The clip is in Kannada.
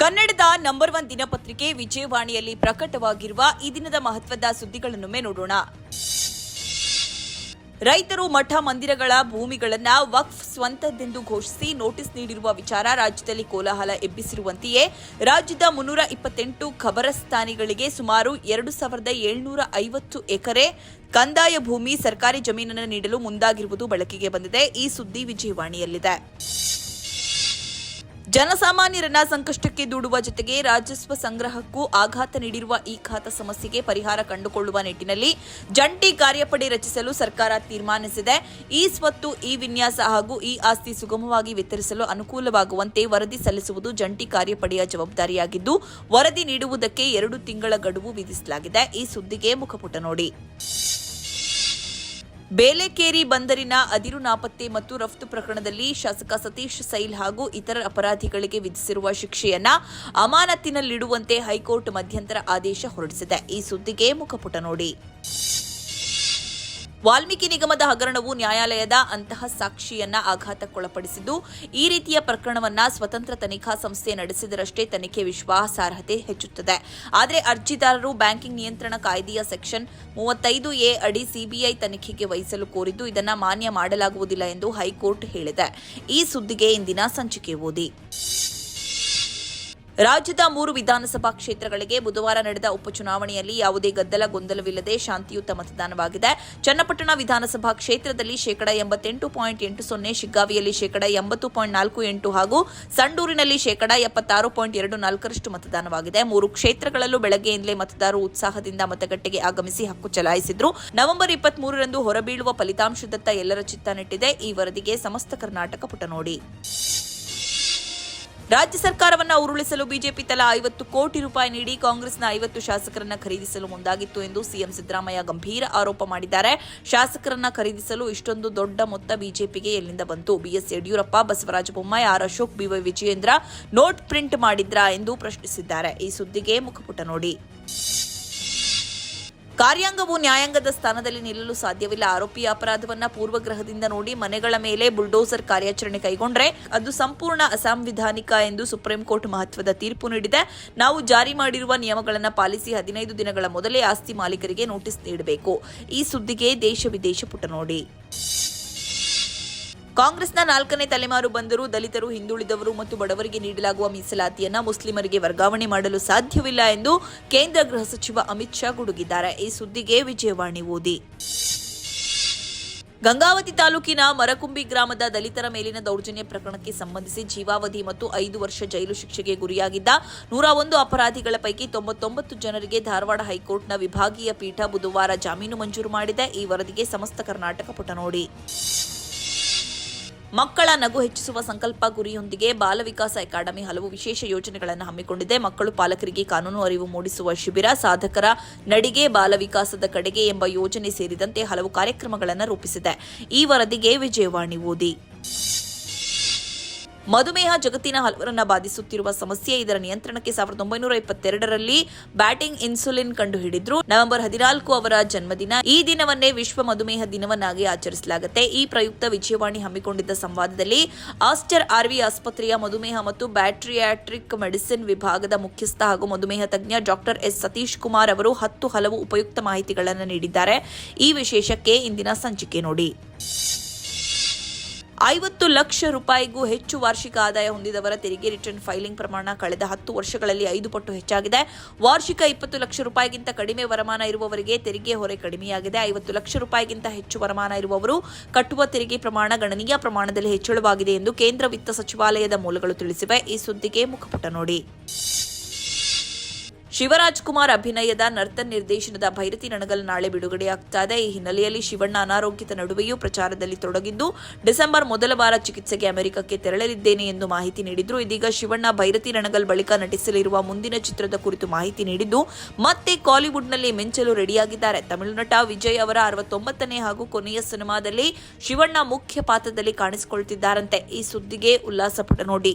ಕನ್ನಡದ ನಂಬರ್ ಒನ್ ದಿನಪತ್ರಿಕೆ ವಿಜಯವಾಣಿಯಲ್ಲಿ ಪ್ರಕಟವಾಗಿರುವ ಈ ದಿನದ ಮಹತ್ವದ ಸುದ್ದಿಗಳನ್ನೊಮ್ಮೆ ನೋಡೋಣ. ರೈತರು ಮಠ ಮಂದಿರಗಳ ಭೂಮಿಗಳನ್ನ ವಕ್ಫ್ ಸ್ವಂತದ್ದೆಂದು ಘೋಷಿಸಿ ನೋಟಿಸ್ ನೀಡಿರುವ ವಿಚಾರ ರಾಜ್ಯದಲ್ಲಿ ಕೋಲಾಹಲ ಎಬ್ಬಿಸಿರುವಂತೆಯೇ ರಾಜ್ಯದ ಮುನ್ನೂರ ಇಪ್ಪತ್ತೆಂಟು ಖಬರಸ್ಥಾನಿಗಳಿಗೆ ಸುಮಾರು ಎರಡು ಸಾವಿರದ ಏಳ್ನೂರ ಐವತ್ತು ಎಕರೆ ಕಂದಾಯ ಭೂಮಿ ಸರ್ಕಾರಿ ಜಮೀನನ್ನು ನೀಡಲು ಮುಂದಾಗಿರುವುದು ಬೆಳಕಿಗೆ ಬಂದಿದೆ. ಈ ಸುದ್ದಿ ವಿಜಯವಾಣಿಯಲ್ಲಿದೆ. ಜನಸಾಮಾನ್ಯರನ್ನ ಸಂಕಷ್ಟಕ್ಕೆ ದೂಡುವ ಜೊತೆಗೆ ರಾಜಸ್ವ ಸಂಗ್ರಹಕ್ಕೂ ಆಘಾತ ನೀಡಿರುವ ಈ ಖಾತ ಸಮಸ್ಯೆಗೆ ಪರಿಹಾರ ಕಂಡುಕೊಳ್ಳುವ ನಿಟ್ಟಿನಲ್ಲಿ ಜಂಟಿ ಕಾರ್ಯಪಡೆ ರಚಿಸಲು ಸರ್ಕಾರ ತೀರ್ಮಾನಿಸಿದೆ. ಈ ಸ್ವತ್ತು, ಈ ವಿನ್ಯಾಸ ಹಾಗೂ ಈ ಆಸ್ತಿ ಸುಗಮವಾಗಿ ವಿತರಿಸಲು ಅನುಕೂಲವಾಗುವಂತೆ ವರದಿ ಸಲ್ಲಿಸುವುದು ಜಂಟಿ ಕಾರ್ಯಪಡೆಯ ಜವಾಬ್ದಾರಿಯಾಗಿದ್ದು, ವರದಿ ನೀಡುವುದಕ್ಕೆ ಎರಡು ತಿಂಗಳ ಗಡುವು ವಿಧಿಸಲಾಗಿದೆ. ಈ ಸುದ್ದಿಗೆ ಮುಖಪುಟ ನೋಡಿ. ಬೇಲೆಕೇರಿ ಬಂದರಿನ ಅದಿರು ನಾಪತ್ತೆ ಮತ್ತು ರಫ್ತು ಪ್ರಕರಣದಲ್ಲಿ ಶಾಸಕ ಸತೀಶ್ ಸೈಲ್ ಹಾಗೂ ಇತರ ಅಪರಾಧಿಗಳಿಗೆ ವಿಧಿಸಿರುವ ಶಿಕ್ಷೆಯನ್ನ ಅಮಾನತಿನಲ್ಲಿಡುವಂತೆ ಹೈಕೋರ್ಟ್ ಮಧ್ಯಂತರ ಆದೇಶ ಹೊರಡಿಸಿದೆ. ಈ ಸುದ್ದಿಗೆ ಮುಖಪುಟ ನೋಡಿ. ವಾಲ್ಮೀಕಿ ನಿಗಮದ ಹಗರಣವು ನ್ಯಾಯಾಲಯದ ಅಂತಹ ಸಾಕ್ಷಿಯನ್ನ ಆಘಾತಕ್ಕೊಳಪಡಿಸಿದ್ದು, ಈ ರೀತಿಯ ಪ್ರಕರಣವನ್ನ ಸ್ವತಂತ್ರ ತನಿಖಾ ಸಂಸ್ಥೆ ನಡೆಸಿದರಷ್ಟೇ ತನಿಖೆ ವಿಶ್ವಾಸಾರ್ಹತೆ ಹೆಚ್ಚುತ್ತದೆ. ಆದರೆ ಅರ್ಜಿದಾರರು ಬ್ಯಾಂಕಿಂಗ್ ನಿಯಂತ್ರಣ ಕಾಯ್ದೆಯ ಸೆಕ್ಷನ್ ಮೂವತ್ತೈದು ಎ ಅಡಿ ಸಿಬಿಐ ತನಿಖೆಗೆ ವಹಿಸಲು ಕೋರಿದ್ದು, ಇದನ್ನ ಮಾನ್ಯ ಮಾಡಲಾಗುವುದಿಲ್ಲ ಎಂದು ಹೈಕೋರ್ಟ್ ಹೇಳಿದೆ. ಈ ಸುದ್ದಿಗೆ ಇಂದಿನ ಸಂಚಿಕೆ ಓದಿ. ರಾಜ್ಯದ ಮೂರು ವಿಧಾನಸಭಾ ಕ್ಷೇತ್ರಗಳಿಗೆ ಬುಧವಾರ ನಡೆದ ಉಪಚುನಾವಣೆಯಲ್ಲಿ ಯಾವುದೇ ಗದ್ದಲ ಗೊಂದಲವಿಲ್ಲದೆ ಶಾಂತಿಯುತ ಮತದಾನವಾಗಿದೆ. ಚನ್ನಪಟ್ಟಣ ವಿಧಾನಸಭಾ ಕ್ಷೇತ್ರದಲ್ಲಿ ಶೇಕಡಾ ಎಂಬತ್ತೆಂಟು ಪಾಯಿಂಟ್ ಎಂಟು ಸೊನ್ನೆ, ಶಿಗ್ಗಾವಿಯಲ್ಲಿ ಶೇಕಡಾ ಎಂಬತ್ತು ಪಾಯಿಂಟ್ ನಾಲ್ಕು ಎಂಟು ಹಾಗೂ ಸಂಡೂರಿನಲ್ಲಿ ಶೇಕಡಾ ಎಪ್ಪತ್ತಾರು ಪಾಯಿಂಟ್ ಎರಡು ನಾಲ್ಕರಷ್ಟು ಮತದಾನವಾಗಿದೆ. ಮೂರು ಕ್ಷೇತ್ರಗಳಲ್ಲೂ ಬೆಳಗ್ಗೆಯಿಂದಲೇ ಮತದಾರರು ಉತ್ಸಾಹದಿಂದ ಮತಗಟ್ಟೆಗೆ ಆಗಮಿಸಿ ಹಕ್ಕು ಚಲಾಯಿಸಿದ್ರು. ನವೆಂಬರ್ ಇಪ್ಪತ್ಮೂರರಂದು ಹೊರಬೀಳುವ ಫಲಿತಾಂಶದತ್ತ ಎಲ್ಲರ ಚಿತ್ತ ನೆಟ್ಟಿದೆ. ಈ ವರದಿಗೆ ಸಮಸ್ತ ಕರ್ನಾಟಕ ಪುಟ ನೋಡಿ. ರಾಜ್ಯ ಸರ್ಕಾರವನ್ನು ಉರುಳಿಸಲು ಬಿಜೆಪಿ ತಲಾ ಐವತ್ತು ಕೋಟಿ ರೂಪಾಯಿ ನೀಡಿ ಕಾಂಗ್ರೆಸ್ನ ಐವತ್ತು ಶಾಸಕರನ್ನ ಖರೀದಿಸಲು ಮುಂದಾಗಿತ್ತು ಎಂದು ಸಿಎಂ ಸಿದ್ದರಾಮಯ್ಯ ಗಂಭೀರ ಆರೋಪ ಮಾಡಿದ್ದಾರೆ. ಶಾಸಕರನ್ನ ಖರೀದಿಸಲು ಇಷ್ಟೊಂದು ದೊಡ್ಡ ಮೊತ್ತ ಬಿಜೆಪಿಗೆ ಎಲ್ಲಿಂದ ಬಂತು? B S Yediyurappa, Basavaraj Bommai, R Ashok, B Y Vijayendra note print ಮಾಡಿದ್ರಾ ಎಂದು ಪ್ರಶ್ನಿಸಿದ್ದಾರೆ. ಈ ಸುದ್ದಿಗೆ ಮುಖಪುಟ ನೋಡಿ. ಕಾರ್ಯಾಂಗವು ನ್ಯಾಯಾಂಗದ ಸ್ಥಾನದಲ್ಲಿ ನಿಲ್ಲಲು ಸಾಧ್ಯವಿಲ್ಲ. ಆರೋಪಿಯ ಅಪರಾಧವನ್ನ ಪೂರ್ವಗ್ರಹದಿಂದ ನೋಡಿ ಮನೆಗಳ ಮೇಲೆ ಬುಲ್ಡೋಸರ್ ಕಾರ್ಯಾಚರಣೆ ಕೈಗೊಂಡ್ರೆ ಅದು ಸಂಪೂರ್ಣ ಅಸಾಂವಿಧಾನಿಕ ಎಂದು ಸುಪ್ರೀಂ ಕೋರ್ಟ್ ಮಹತ್ವದ ತೀರ್ಪು ನೀಡಿದೆ. ನಾವು ಜಾರಿ ಮಾಡಿರುವ ನಿಯಮಗಳನ್ನು ಪಾಲಿಸಿ ಹದಿನೈದು ದಿನಗಳ ಮೊದಲೇ ಆಸ್ತಿ ಮಾಲೀಕರಿಗೆ ನೋಟಿಸ್ ನೀಡಬೇಕು. ಈ ಸುದ್ದಿಗೆ ದೇಶ ವಿದೇಶ ಪುಟ ನೋಡಿ. ಕಾಂಗ್ರೆಸ್ನ ನಾಲ್ಕನೇ ತಲೆಮಾರು ಬಂದರೂ ದಲಿತರು, ಹಿಂದುಳಿದವರು ಮತ್ತು ಬಡವರಿಗೆ ನೀಡಲಾಗುವ ಮೀಸಲಾತಿಯನ್ನ ಮುಸ್ಲಿಮರಿಗೆ ವರ್ಗಾವಣೆ ಮಾಡಲು ಸಾಧ್ಯವಿಲ್ಲ ಎಂದು ಕೇಂದ್ರ ಗೃಹ ಸಚಿವ ಅಮಿತ್ ಶಾ ಗುಡುಗಿದ್ದಾರೆ. ಈ ಸುದ್ದಿಗೆ ವಿಜಯವಾಣಿ ಓದಿ. ಗಂಗಾವತಿ ತಾಲೂಕಿನ ಮರಕುಂಬಿ ಗ್ರಾಮದ ದಲಿತರ ಮೇಲಿನ ದೌರ್ಜನ್ಯ ಪ್ರಕರಣಕ್ಕೆ ಸಂಬಂಧಿಸಿ ಜೀವಾವಧಿ ಮತ್ತು ಐದು ವರ್ಷ ಜೈಲು ಶಿಕ್ಷೆಗೆ ಗುರಿಯಾಗಿದ್ದ ನೂರ ಒಂದು ಅಪರಾಧಿಗಳ ಪೈಕಿ ತೊಂಬತ್ತೊಂಬತ್ತು ಜನರಿಗೆ ಧಾರವಾಡ ಹೈಕೋರ್ಟ್ನ ವಿಭಾಗೀಯ ಪೀಠ ಬುಧವಾರ ಜಾಮೀನು ಮಂಜೂರು ಮಾಡಿದೆ. ಈ ವರದಿಗೆ ಸಮಸ್ತ ಕರ್ನಾಟಕ ಪುಟ ನೋಡಿ. ಮಕ್ಕಳ ನಗು ಹೆಚ್ಚಿಸುವ ಸಂಕಲ್ಪ ಗುರಿಯೊಂದಿಗೆ ಬಾಲ ವಿಕಾಸ ಅಕಾಡೆಮಿ ಹಲವು ವಿಶೇಷ ಯೋಜನೆಗಳನ್ನು ಹಮ್ಮಿಕೊಂಡಿದೆ. ಮಕ್ಕಳು ಪಾಲಕರಿಗೆ ಕಾನೂನು ಅರಿವು ಮೂಡಿಸುವ ಶಿಬಿರ, ಸಾಧಕರ ನಡಿಗೆ, ಬಾಲ ವಿಕಾಸದ ಕಡೆಗೆ ಎಂಬ ಯೋಜನೆ ಸೇರಿದಂತೆ ಹಲವು ಕಾರ್ಯಕ್ರಮಗಳನ್ನು ರೂಪಿಸಿದೆ. ಈ ವರದಿಗೆ ವಿಜಯವಾಣಿ ಓದಿ. ಮಧುಮೇಹ ಜಗತ್ತಿನ ಹಲವರನ್ನ ಬಾಧಿಸುತ್ತಿರುವ ಸಮಸ್ಯೆ ಇದರ ನಿಯಂತ್ರಣಕ್ಕೆ ಸಾವಿರದ ಒಂಬೈನೂರ ಇಪ್ಪತ್ತೆರಡರಲ್ಲಿ ಬ್ಯಾಟಿಂಗ್ ಇನ್ಸುಲಿನ್ ಕಂಡುಹಿಡಿದ್ರು. ನವೆಂಬರ್ ಹದಿನಾಲ್ಕು ಅವರ ಜನ್ಮದಿನ. ಈ ದಿನವನ್ನೇ ವಿಶ್ವ ಮಧುಮೇಹ ದಿನವನ್ನಾಗಿ ಆಚರಿಸಲಾಗುತ್ತೆ. ಈ ಪ್ರಯುಕ್ತ ವಿಜಯವಾಣಿ ಹಮ್ಮಿಕೊಂಡಿದ್ದ ಸಂವಾದದಲ್ಲಿ ಆಸ್ಟರ್ ಆರ್ವಿ ಆಸ್ಪತ್ರೆಯ ಮಧುಮೇಹ ಮತ್ತು ಬ್ಯಾಟ್ರಿಯಾಟ್ರಿಕ್ ಮೆಡಿಸಿನ್ ವಿಭಾಗದ ಮುಖ್ಯಸ್ಥ ಹಾಗೂ ಮಧುಮೇಹ ತಜ್ಞ ಡಾಕ್ಟರ್ ಎಸ್ ಸತೀಶ್ ಕುಮಾರ್ ಅವರು ಹತ್ತು ಹಲವು ಉಪಯುಕ್ತ ಮಾಹಿತಿಗಳನ್ನು ನೀಡಿದ್ದಾರೆ. ಈ ವಿಶೇಷಕ್ಕೆ ಇಂದಿನ ಸಂಚಿಕೆ ನೋಡಿ. ಐವತ್ತು ಲಕ್ಷ ರೂಪಾಯಿಗೂ ಹೆಚ್ಚು ವಾರ್ಷಿಕ ಆದಾಯ ಹೊಂದಿದವರ ತೆರಿಗೆ ರಿಟರ್ನ್ ಫೈಲಿಂಗ್ ಪ್ರಮಾಣ ಕಳೆದ ಹತ್ತು ವರ್ಷಗಳಲ್ಲಿ ಐದು ಪಟ್ಟು ಹೆಚ್ಚಾಗಿದೆ. ವಾರ್ಷಿಕ ಇಪ್ಪತ್ತು ಲಕ್ಷ ರೂಪಾಯಿಗಿಂತ ಕಡಿಮೆ ವರಮಾನ ಇರುವವರಿಗೆ ತೆರಿಗೆ ಹೊರೆ ಕಡಿಮೆಯಾಗಿದೆ. ಐವತ್ತು ಲಕ್ಷ ರೂಪಾಯಿಗಿಂತ ಹೆಚ್ಚು ವರಮಾನ ಇರುವವರು ಕಟ್ಟುವ ತೆರಿಗೆ ಪ್ರಮಾಣ ಗಣನೀಯ ಪ್ರಮಾಣದಲ್ಲಿ ಹೆಚ್ಚಳವಾಗಿದೆ ಎಂದು ಕೇಂದ್ರ ವಿತ್ತ ಸಚಿವಾಲಯದ ಮೂಲಗಳು ತಿಳಿಸಿವೆ. ಈ ಸುದ್ದಿಗೆ ಮುಖಪುಟ ನೋಡಿ. ಶಿವರಾಜ್ ಕುಮಾರ್ ಅಭಿನಯದ ನರ್ತನ್ ನಿರ್ದೇಶನದ ಭೈರತಿ ನಣಗಲ್ ನಾಳೆ ಬಿಡುಗಡೆಯಾಗ್ತಾ ಇದೆ ಈ ಹಿನ್ನೆಲೆಯಲ್ಲಿ ಶಿವಣ್ಣ ಅನಾರೋಗ್ಯದ ನಡುವೆಯೂ ಪ್ರಚಾರದಲ್ಲಿ ತೊಡಗಿದ್ದು, ಡಿಸೆಂಬರ್ ಮೊದಲ ವಾರ ಚಿಕಿತ್ಸೆಗೆ ಅಮೆರಿಕಕ್ಕೆ ತೆರಳಲಿದ್ದೇನೆ ಎಂದು ಮಾಹಿತಿ ನೀಡಿದ್ರು. ಇದೀಗ ಶಿವಣ್ಣ ಭೈರತಿ ನಣಗಲ್ ಬಳಿಕ ನಟಿಸಲಿರುವ ಮುಂದಿನ ಚಿತ್ರದ ಕುರಿತು ಮಾಹಿತಿ ನೀಡಿದ್ದು, ಮತ್ತೆ ಕಾಲಿವುಡ್ನಲ್ಲಿ ಮಿಂಚಲು ರೆಡಿಯಾಗಿದ್ದಾರೆ. ತಮಿಳುನಟ ವಿಜಯ್ ಅವರ ಅರವತ್ತೊಂಬತ್ತನೇ ಹಾಗೂ ಕೊನೆಯ ಸಿನಿಮಾದಲ್ಲಿ ಶಿವಣ್ಣ ಮುಖ್ಯ ಪಾತ್ರದಲ್ಲಿ ಕಾಣಿಸಿಕೊಳ್ತಿದ್ದಾರಂತೆ. ಈ ಸುದ್ದಿಗೆ ಉಲ್ಲಾಸಪುಟ ನೋಡಿ.